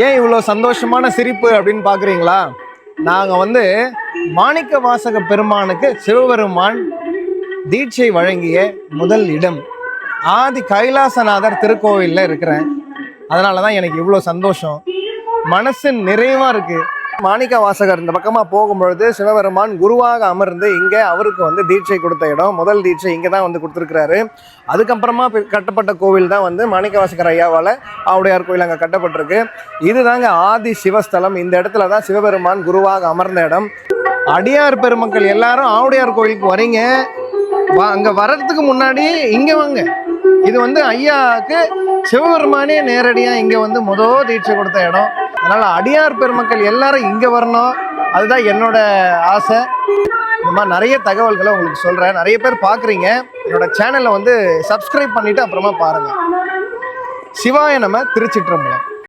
ஏன் இவ்வளோ சந்தோஷமான சிரிப்பு அப்படின்னு பார்க்குறீங்களா நாங்கள் வந்து மாணிக்க வாசக பெருமானுக்கு சிவபெருமான் தீட்சை வழங்கிய முதல் இடம். ஆதி கைலாசநாதர் திருக்கோவிலில் இருக்கிறேன். அதனால தான் எனக்கு இவ்வளோ சந்தோஷம். மனசு நிறைவாக இருக்குது மாணிக்க வாசகர் இந்த பக்கமாக போகும்பொழுது சிவபெருமான் குருவாக அமர்ந்து இங்கே அவருக்கு வந்து தீட்சை கொடுத்த இடம். முதல் தீட்சை இங்கே தான் வந்து கொடுத்துருக்கிறாரு. அதுக்கப்புறமா கட்டப்பட்ட கோவில் தான் வந்து மாணிக்க வாசகர் ஐயாவால் ஆவுடையார் கோயில் அங்கே கட்டப்பட்டிருக்கு. இதுதாங்க ஆதி சிவஸ்தலம். இந்த இடத்துல தான் சிவபெருமான் குருவாக அமர்ந்த இடம். அடியார் பெருமக்கள் எல்லாரும் ஆவுடையார் கோயிலுக்கு வரீங்க. வா அங்கே வர்றதுக்கு முன்னாடி இங்கே வாங்க. இது வந்து ஐயாவுக்கு சிவபெருமானே நேரடியாக இங்கே வந்து முதோ தீட்சை கொடுத்த இடம். அதனால் அடியார் பெருமக்கள் எல்லாரும் இங்கே வரணும். அதுதான் என்னோட ஆசை. இந்த மாதிரி நிறைய தகவல்களை உங்களுக்கு சொல்கிறேன் நிறைய பேர் பார்க்குறீங்க என்னோட சேனலை வந்து சப்ஸ்கிரைப் பண்ணிவிட்டு அப்புறமா பாருங்கள் சிவாய நம்ம திருச்சிற்றம்பலம்.